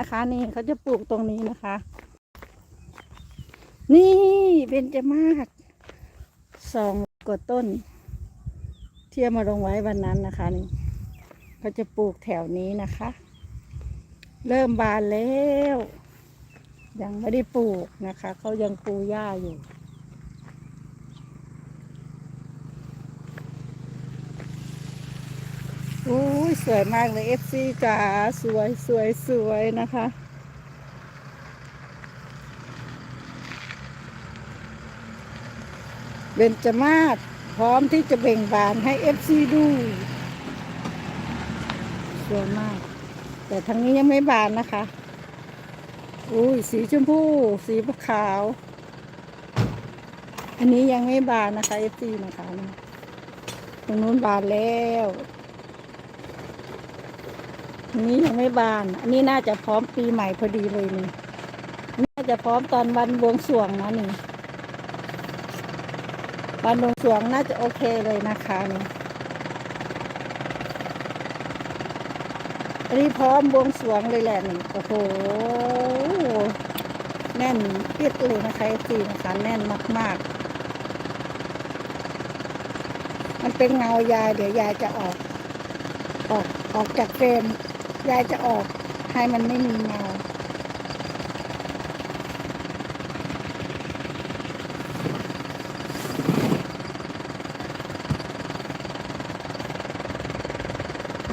นะคะ นี่เขาจะปลูกตรงนี้นะคะ นี่เบญจมาศสองกว่าต้น เที่ยวมาลงไว้วันนั้นนะคะนี่เขาจะปลูกแถวนี้นะคะ เริ่มบานแล้ว ยังไม่ได้ปลูกนะคะ เขายังปูหญ้าอยู่ อุ้ย สวยมากเลยเอฟซีจ๋าสวยสวยสวยนะคะ เบญจมาศพร้อมที่จะเบ่งบานให้เอฟซีดู สวยมาก แต่ทางนี้ยังไม่บานนะคะ อุ้ยสีชมพู สีขาว อันนี้ยังไม่บานนะคะเอฟซีนะคะ ตรงนู้นบานแล้ว อันนี้ยังไม่บาน อันนี้น่าจะพร้อมปีใหม่พอดีเลยนี่ น่าจะพร้อมตอนวันบวงสรวงนะนี่ วันบวงสรวงน่าจะโอเคเลยนะคะนี่อันนี้พร้อมบวงสรวงเลยแหละนี่ โอ้โห แน่นเปียดเลยนะคะจีนะคะแน่นมาก ๆมันเป็นเงายายเดี๋ยวยายจะออก ออกออกจากเฟรม ยายจะออกให้มันไม่มีเงา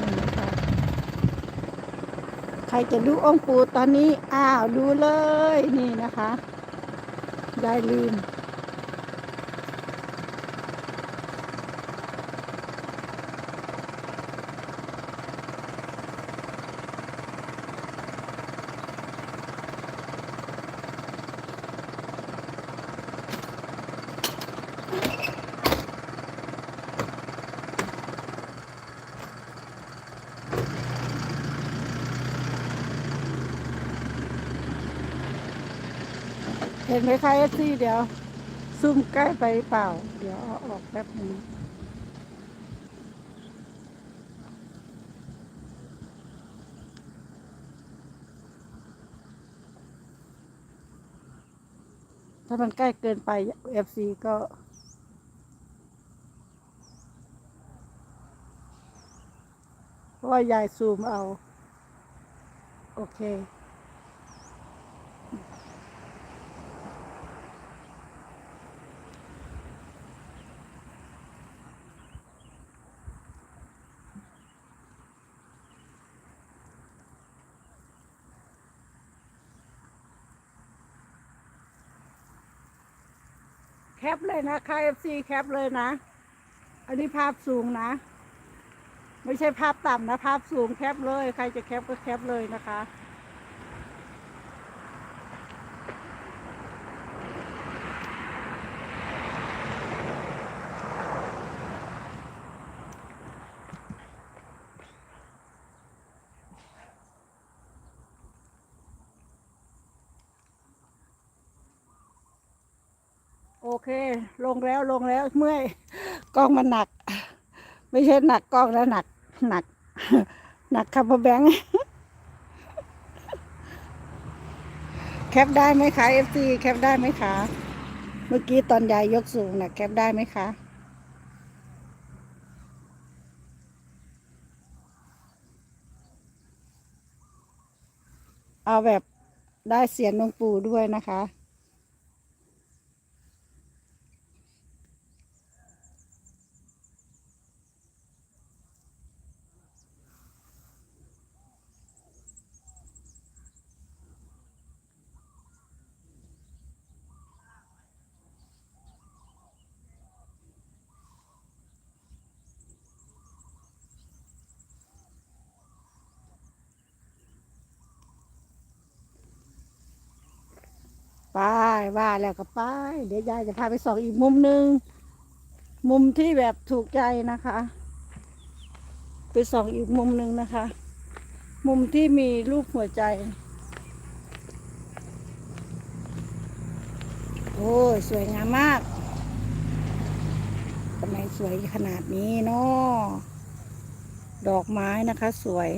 นี่นะคะใครจะดูองค์ปู่ตอนนี้ อ้าว ดูเลย นี่นะคะยายลืม เห็นไหมคะเอฟซีเดี๋ยวซูมใกล้ไปเปล่า เดี๋ยวเอาออกแป๊บหนึงถ้ามันใกล้เกินไปเอฟซีก็ เพราะว่ายายซูมเอา โอเค แคปเลยนะค่ะ FC แคปเลยนะ อันนี้ภาพสูงนะ ไม่ใช่ภาพต่ำนะ ภาพสูงแคปเลย ใครจะแคปก็แคปเลยนะคะ เคลงแล้วลงแล้วเมื่อยกล้องมันหนัก ไม่ใช่หนักกล้องแล้วหนักหนัก หนักคับแบงค์แคปได้ไหมคะเอฟซีแคปได้ไหมคะ เมื่อกี้ตอนยายยกสูงนะแคปได้ไหมคะเอาแบบได้เสียงหลวงปู่ด้วยนะคะ ไปว่าแล้วก็ไป เดี๋ยวยายจะพาไปส่องอีกมุมหนึ่งมุมที่แบบถูกใจนะคะ ไปส่องอีกมุมหนึ่งนะคะ มุมที่มีรูปหัวใจ โอ้ยสวยงามมากทำไมสวยขนาดนี้เนาะดอกไม้นะคะ สวย